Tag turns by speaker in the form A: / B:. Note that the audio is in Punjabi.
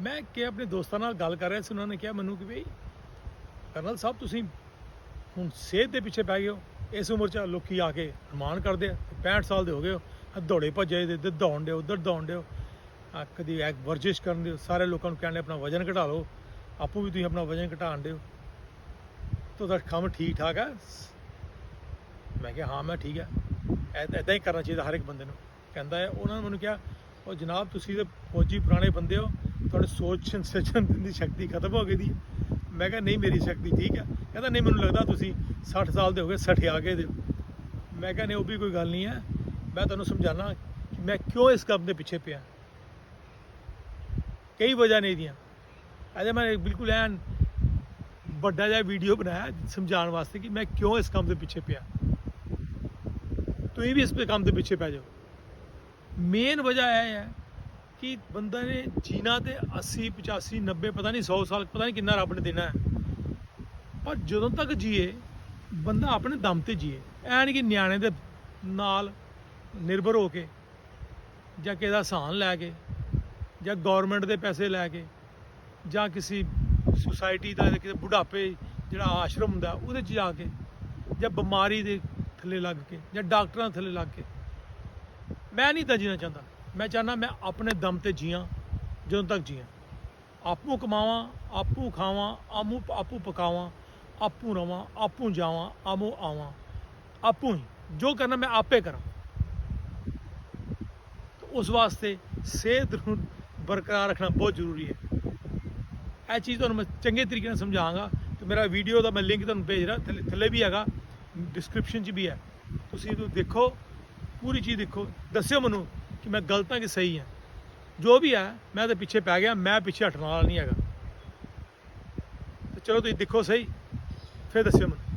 A: ਮੈਂ ਕਿ ਆਪਣੇ ਦੋਸਤਾਂ ਨਾਲ ਗੱਲ ਕਰ ਰਿਹਾ ਸੀ, ਉਹਨਾਂ ਨੇ ਕਿਹਾ ਮੈਨੂੰ ਕਿ ਵੀ ਕਰਨਲ ਸਾਹਿਬ, ਤੁਸੀਂ ਹੁਣ ਸਿਹਤ ਦੇ ਪਿੱਛੇ ਪੈ ਗਏ ਹੋ। ਇਸ ਉਮਰ 'ਚ ਲੋਕੀ ਆ ਕੇ ਅਰਮਾਨ ਕਰਦੇ ਆ। 65 ਸਾਲ ਦੇ ਹੋ ਗਏ ਹੋ। ਦੌੜੇ ਭੱਜੇ ਦੇ ਇੱਧਰ ਦੌੜਨ ਦਿਓ ਉੱਧਰ ਦੌੜਨ ਦਿਓ ਆਹ ਕਦੀ ਐਕ ਵਰਜਿਸ਼ ਕਰਨ ਦਿਓ ਸਾਰੇ ਲੋਕਾਂ ਨੂੰ ਕਹਿੰਦੇ ਆਪਣਾ ਵਜਨ ਘਟਾ ਲਓ। ਆਪੂ ਵੀ ਤੁਸੀਂ ਆਪਣਾ ਵਜਨ ਘਟਾਉਣ ਦਿਓ ਤੁਹਾਡਾ ਕੰਮ ਠੀਕ ਠਾਕ ਆ। ਮੈਂ ਕਿਹਾ, ਹਾਂ, ਮੈਂ ਠੀਕ ਆ। ਐਦਾਂ ਹੀ ਕਰਨਾ ਚਾਹੀਦਾ ਹਰ ਇੱਕ ਬੰਦੇ ਨੂੰ। ਕਹਿੰਦਾ ਹੈ, ਉਹਨਾਂ ਨੇ ਮੈਨੂੰ ਕਿਹਾ, ਉਹ ਜਨਾਬ, ਤੁਸੀਂ ਤੇ ਫੌਜੀ ਪੁਰਾਣੇ ਬੰਦੇ ਹੋ। ਤੁਹਾਡੀ ਸੋਚ ਸੰਸੇਚਨ ਦੀ ਸ਼ਕਤੀ ਖਤਮ ਹੋ ਗਈ ਦੀ। ਮੈਂ ਕਿਹਾ, ਨਹੀਂ, ਮੇਰੀ ਸ਼ਕਤੀ ਠੀਕ ਹੈ। ਕਹਿੰਦਾ, ਨਹੀਂ, ਮੈਨੂੰ ਲੱਗਦਾ ਤੁਸੀਂ 60 ਸਾਲ ਦੇ ਹੋ ਗਏ 60 ਆ ਗਏ ਦੇ ਮੈਂ ਕਿਹਾ, ਨਹੀਂ, ਉਹ ਵੀ ਕੋਈ ਗੱਲ ਨਹੀਂ ਹੈ। ਮੈਂ ਤੁਹਾਨੂੰ ਸਮਝਾਣਾ ਕਿ ਮੈਂ ਕਿਉਂ ਇਸ ਕੰਮ ਦੇ ਪਿੱਛੇ ਪਿਆ? ਕਈ ਵਜ੍ਹਾ ਨਹੀਂ ਦੀਆਂ ਅਜੇ ਮੈਂ ਬਿਲਕੁਲ ਐਨ ਵੱਡਾ ਜਿਹਾ ਵੀਡੀਓ ਬਣਾਇਆ ਸਮਝਾਉਣ ਵਾਸਤੇ ਕਿ ਮੈਂ ਕਿਉਂ ਇਸ ਕੰਮ ਦੇ ਪਿੱਛੇ ਪਿਆ। ਤੁਸੀਂ ਵੀ ਇਸ ਕੰਮ ਦੇ ਪਿੱਛੇ ਪੈ ਜਾਓ। ਮੇਨ ਵਜ੍ਹਾ ਇਹ ਹੈ ਕਿ ਬੰਦਾ ਨੇ ਜੀਣਾ ਤੇ 80 85 90 ਪਤਾ ਨਹੀਂ 100 ਸਾਲ, ਪਤਾ ਨਹੀਂ ਕਿੰਨਾ ਰੱਬ ਨੇ ਦੇਣਾ ਹੈ। ਪਰ ਜਦੋਂ ਤੱਕ ਜੀਏ, ਬੰਦਾ ਆਪਣੇ ਦਮ ਤੇ ਜੀਏ। ਐ ਨਹੀਂ ਕਿ ਨਿਆਣੇ ਦੇ ਨਾਲ ਨਿਰਭਰ ਹੋ ਕੇ, ਜਾਂ ਕਿਸੇ ਦਾ ਸਹਾਨ ਲੈ ਕੇ, ਜਾਂ ਗਵਰਨਮੈਂਟ ਦੇ ਪੈਸੇ ਲੈ ਕੇ, ਜਾਂ ਕਿਸੇ ਸੁਸਾਇਟੀ ਦਾ, ਕਿਸੇ ਬੁਢਾਪੇ ਜਿਹੜਾ ਆਸ਼ਰਮ ਹੁੰਦਾ, ਉਹਦੇ 'ਚ ਜਾ ਕੇ, ਜਾਂ ਬਿਮਾਰੀ ਦੇ ਥੱਲੇ ਲੱਗ ਕੇ, ਜਾਂ ਡਾਕਟਰਾਂ ਦੇ ਥੱਲੇ ਲੱਗ ਕੇ। ਮੈਂ ਨਹੀਂ ਤਾਂ ਜੀਣਾ ਚਾਹੁੰਦਾ। ਮੈਂ ਚਾਹੁੰਦਾ ਮੈਂ ਆਪਣੇ ਦਮ ਤੇ ਜੀਆਂ, ਜਦੋਂ ਤੱਕ ਜੀਆਂ। ਆਪੂ ਕਮਾਵਾਂ, ਆਪੂ ਖਾਵਾਂ ਆਮੂ ਆਪੂ ਪਕਾਵਾਂ, ਆਪੂ ਰਵਾਂ, ਆਪੂ ਜਾਵਾਂ ਆਮੂ ਆਵਾਂ। ਆਪੂ ਹੀ, ਜੋ ਕਰਨਾ ਮੈਂ ਆਪੇ ਕਰਾਂ। ਉਸ ਵਾਸਤੇ ਸਿਹਤ ਨੂੰ ਬਰਕਰਾਰ ਰੱਖਣਾ ਬਹੁਤ ਜ਼ਰੂਰੀ ਹੈ। ਇਹ ਚੀਜ਼ ਤੁਹਾਨੂੰ ਮੈਂ ਚੰਗੇ ਤਰੀਕੇ ਨਾਲ ਸਮਝਾਵਾਂਗਾ। ਤੇ ਮੇਰਾ ਵੀਡੀਓ ਦਾ ਮੈਂ ਲਿੰਕ ਤੁਹਾਨੂੰ ਭੇਜ ਰਿਹਾ, ਥੱਲੇ ਥੱਲੇ ਵੀ ਹੈਗਾ ਡਿਸਕ੍ਰਿਪਸ਼ਨ 'ਚ ਵੀ ਹੈ। ਤੁਸੀਂ ਇਹਨੂੰ ਦੇਖੋ, ਪੂਰੀ ਚੀਜ਼ ਦੇਖੋ। ਦੱਸਿਓ ਮੈਨੂੰ ਕਿ ਮੈਂ ਗਲਤ ਹਾਂ ਕਿ ਸਹੀ ਹਾਂ ਜੋ ਵੀ ਹੈ ਮੈਂ ਤੇ ਪਿੱਛੇ ਪੈ ਗਿਆ, ਮੈਂ ਪਿੱਛੇ ਹਟਣ ਵਾਲਾ ਨਹੀਂ ਹੈਗਾ। ਤੇ ਚਲੋ ਤੁਸੀਂ ਦੇਖੋ ਸਹੀ, ਫਿਰ ਦੱਸਿਓ ਮੈਨੂੰ।